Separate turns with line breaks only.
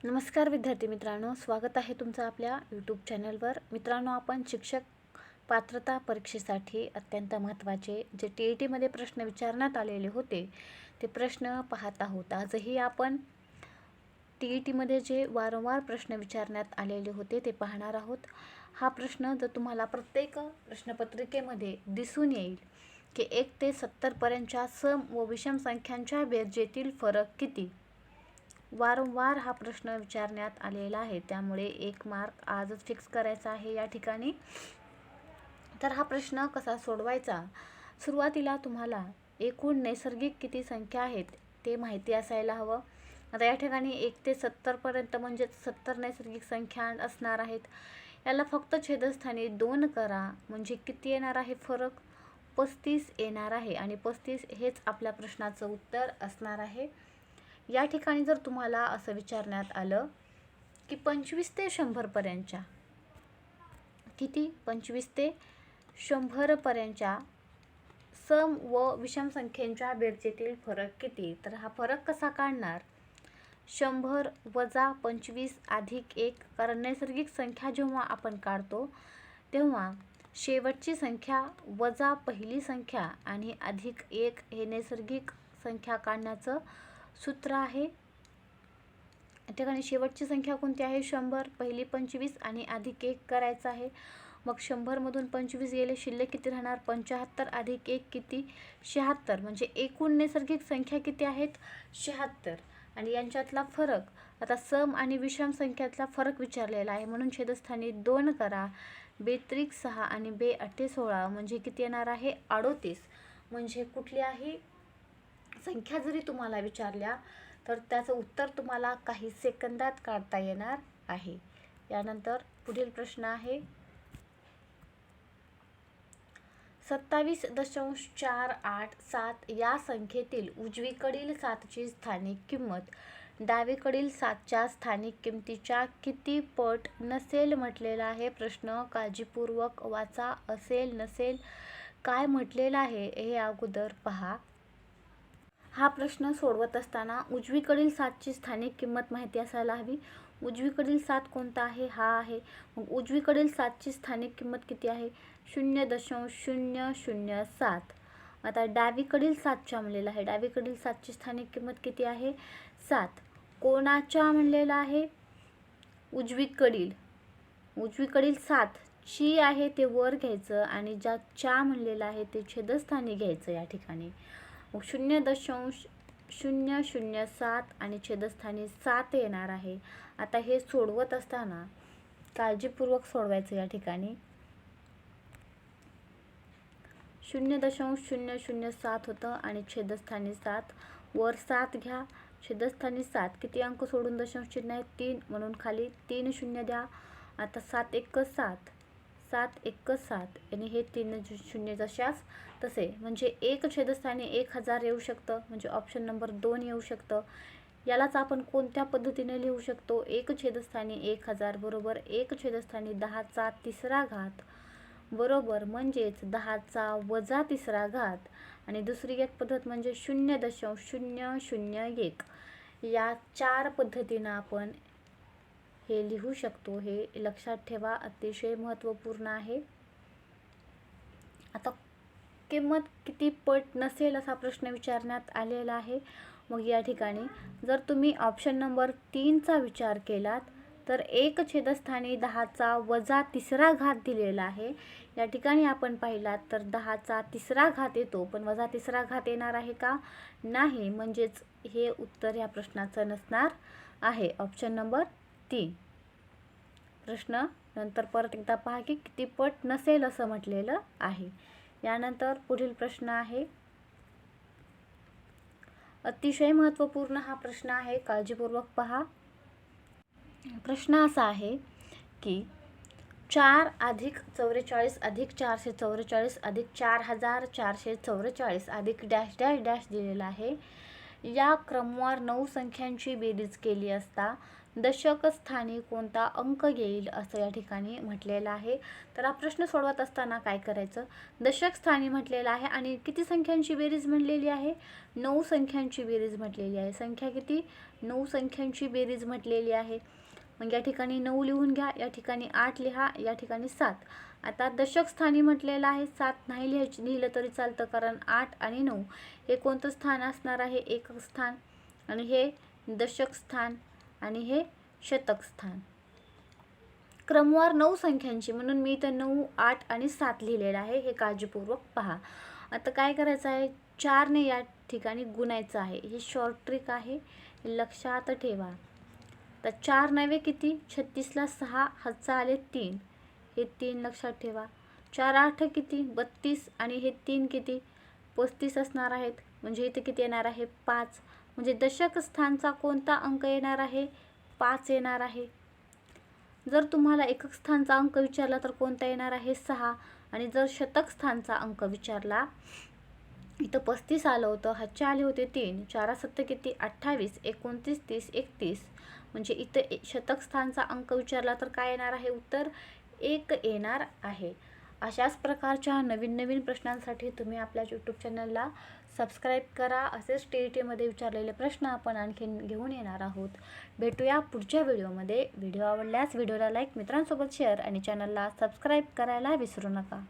नमस्कार विद्यार्थी मित्रांनो स्वागत आहे तुमचं आपल्या यूट्यूब चॅनलवर मित्रांनो आपण शिक्षक पात्रता परीक्षेसाठी अत्यंत महत्त्वाचे जे टी ई टीमध्ये प्रश्न विचारण्यात आलेले होते ते प्रश्न पाहत आहोत. आजही आपण टी ई टीमध्ये जे वारंवार प्रश्न विचारण्यात आलेले होते ते पाहणार आहोत. हा प्रश्न जर तुम्हाला प्रत्येक प्रश्नपत्रिकेमध्ये दिसून येईल की एक ते सत्तरपर्यंतच्या सम व विषम संख्यांच्या बेरजेतील फरक किती? वारंवार हा प्रश्न विचारण्यात आलेला आहे. त्यामुळे एक मार्क आजच फिक्स करायचा आहे या ठिकाणी. तर हा प्रश्न कसा सोडवायचा? सुरुवातीला तुम्हाला एकूण नैसर्गिक किती संख्या आहेत ते माहिती असायला हवं. आता या ठिकाणी एक ते सत्तरपर्यंत म्हणजेच सत्तर नैसर्गिक संख्या असणार आहेत. याला फक्त छेदस्थानी दोन करा म्हणजे किती येणार आहे फरक? पस्तीस येणार आहे आणि पस्तीस हेच आपल्या प्रश्नाचं उत्तर असणार आहे. या ठिकाणी जर तुम्हाला असं विचारण्यात आलं की पंचवीस ते शंभरपर्यंतच्या किती? पंचवीस ते शंभरपर्यंतच्या सम व विषम संख्येच्या बेरजेतील फरक किती? तर हा फरक कसा काढणार? शंभर वजा पंचवीस अधिक एक कारण नैसर्गिक संख्या जेव्हा आपण काढतो तेव्हा शेवटची संख्या वजा पहिली संख्या आणि अधिक एक हे नैसर्गिक संख्या काढण्याचं सूत्र आहे. या ठिकाणी शेवटची संख्या कोणती आहे? शंभर पहिली पंचवीस आणि अधिक एक करायचं आहे. मग शंभरमधून पंचवीस गेले शिल्लक किती राहणार? पंच्याहत्तर अधिक एक किती? शहात्तर. म्हणजे एकूण नैसर्गिक संख्या किती आहेत? शहात्तर. आणि यांच्यातला फरक आता सम आणि विषम संख्यातला फरक विचारलेला आहे. म्हणून छेदस्थानी दोन करा. बेत्रिक सहा आणि बे अठ्ठे सोळा. म्हणजे किती येणार आहे? अडोतीस. म्हणजे कुठली आहे? संख्या जरी तुम्हाला विचारल्या तर त्याचं उत्तर तुम्हाला काही सेकंदात काढता येणार आहे. यानंतर पुढील प्रश्न आहे. सत्तावीस दशांश चार आठ सात या संख्येतील उजवीकडील सातची स्थानिक किंमत डावीकडील सातच्या स्थानिक किमतीच्या किती पट नसेल म्हटलेला आहे प्रश्न काळजीपूर्वक वाचा असेल नसेल काय म्हटलेलं आहे हे अगोदर पहा. हा प्रश्न सोडवत असताना उजवीकडील सातची स्थानिक किंमत माहिती असायला हवी. उजवीकडील सात कोणता आहे? हा आहे. मग उजवीकडील सातची स्थानिक किंमत किती आहे? शून्य दशांश शून्य शून्य सात. आता डावीकडील सातच्या म्हणलेला आहे. डावीकडील सातची स्थानिक किंमत किती आहे? सात. कोणाच्या म्हणलेला आहे? उजवीकडील. उजवीकडील सात ची आहे ते वर घ्यायचं आणि ज्या च्या म्हणलेलं आहे ते छेदस्थानी घ्यायचं या ठिकाणी. शून्य दशांश शून्य शून्य सात आणि छेदस्थानी सात येणार आहे. आता हे सोडवत असताना काळजीपूर्वक सोडवायचं या ठिकाणी. शून्य दशांश शून्य शून्य सात होतं आणि छेदस्थानी सात. वर सात घ्या. छेदस्थानी सात किती अंक सोडून दशांश चिन्ह आहे तीन. म्हणून खाली तीन शून्य द्या. आता सात एक सात. सात एक सात. आणि हे तीन शून्य जशास तसे. म्हणजे एक छेदस्थानी एक हजार येऊ शकतं. म्हणजे ऑप्शन नंबर दोन येऊ शकतं. यालाच आपण कोणत्या पद्धतीने लिहू शकतो? एक छेदस्थानी एक हजार बरोबर एक छेदस्थानी दहाचा तिसरा घात. बरोबर म्हणजेच दहाचा वजा तिसरा घात. आणि दुसरी एक पद्धत म्हणजे शून्य दशांश शून्य शून्य एक. या चार पद्धतीनं आपण हे लिहू शकतो. हे लक्षात ठेवा अतिशय महत्त्वपूर्ण आहे. आता किंमत किती पट नसेल असा प्रश्न विचारण्यात आलेला आहे. मग या ठिकाणी जर तुम्ही ऑप्शन नंबर तीनचा विचार केलात तर एक छेदस्थानी दहाचा वजा तिसरा घात दिलेला आहे. या ठिकाणी आपण पाहिलात तर दहाचा तिसरा घात येतो. पण वजा तिसरा घात येणार आहे का? नाही. म्हणजेच हे उत्तर या प्रश्नाचं नसणार आहे. ऑप्शन नंबर तीन प्रश्न नंतर परत एकदा पहा की किती पट नसेल असं म्हटलेलं आहे. यानंतर पुढील प्रश्न आहे. अतिशय महत्त्वपूर्ण हा प्रश्न आहे. काळजीपूर्वक पहा. प्रश्न असा आहे की चार अधिक चौवेचाळीस अधिक चारशे चौवेचाळीस अधिक चार हजार चारशे चौवेचाळीस अधिक डॅश डॅश डॅश दिलेला आहे. या क्रमवार नऊ संख्यांची बेरीज केली असता दशक स्थानी कोणता अंक येईल असं या ठिकाणी म्हटलेलं आहे. तर हा प्रश्न सोडवत असताना काय करायचं? दशक स्थानी म्हटलेलं आहे आणि किती संख्यांची बेरीज म्हटलेली आहे? नऊ संख्यांची बेरीज म्हटलेली आहे. संख्या किती? नऊ संख्यांची बेरीज म्हटलेली आहे. मग या ठिकाणी नऊ लिहून घ्या या ठिकाणी आठ लिहा या ठिकाणी सात. आता दशक स्थानी म्हटलेलं आहे. सात नाही लिहायची लिहिलं तरी चालतं कारण आठ आणि नऊ. हे कोणतं स्थान असणार आहे? एकक स्थान. आणि हे दशक स्थान आणि हे शतक स्थान क्रमवार नऊ संख्यांची म्हणून मी इथं नऊ आठ आणि सात लिहिलेलं आहे. हे काळजीपूर्वक पहा. आता काय करायचं आहे? चारने या ठिकाणी गुणायचं आहे. ही शॉर्ट ट्रिक आहे. हे लक्षात ठेवा. तर चार नव्हे किती? छत्तीसला सहा हातचा आले तीन. हे तीन लक्षात ठेवा. चार आठ किती? बत्तीस. आणि हे तीन किती? पस्तीस असणार आहेत. म्हणजे इथे किती येणार आहे? पाच. म्हणजे दशक स्थानचा कोणता अंक येणार आहे? पाच येणार आहे. जर तुम्हाला एकक स्थानचा अंक विचारला तर कोणता येणार आहे? सहा. आणि जर शतक स्थानचा अंक विचारला इथं पस्तीस आलं होतं हच्चे आले होते तीन. चारा सत्य किती? अठ्ठावीस. एकोणतीस तीस एकतीस. म्हणजे इथं शतक स्थानचा अंक विचारला तर काय येणार आहे? उत्तर एक येणार आहे. अशाच प्रकारच्या नवीन नवीन प्रश्नांसाठी तुम्ही आपल्या यूट्यूब चॅनलला सबस्क्राईब करा. असेच टी ई टीमध्ये विचारलेले प्रश्न आपण आणखीन घेऊन येणार आहोत. भेटूया पुढच्या व्हिडिओमध्ये. व्हिडिओ आवडल्यास व्हिडिओला लाईक मित्रांसोबत शेअर आणि चॅनलला सबस्क्राईब करायला विसरू नका.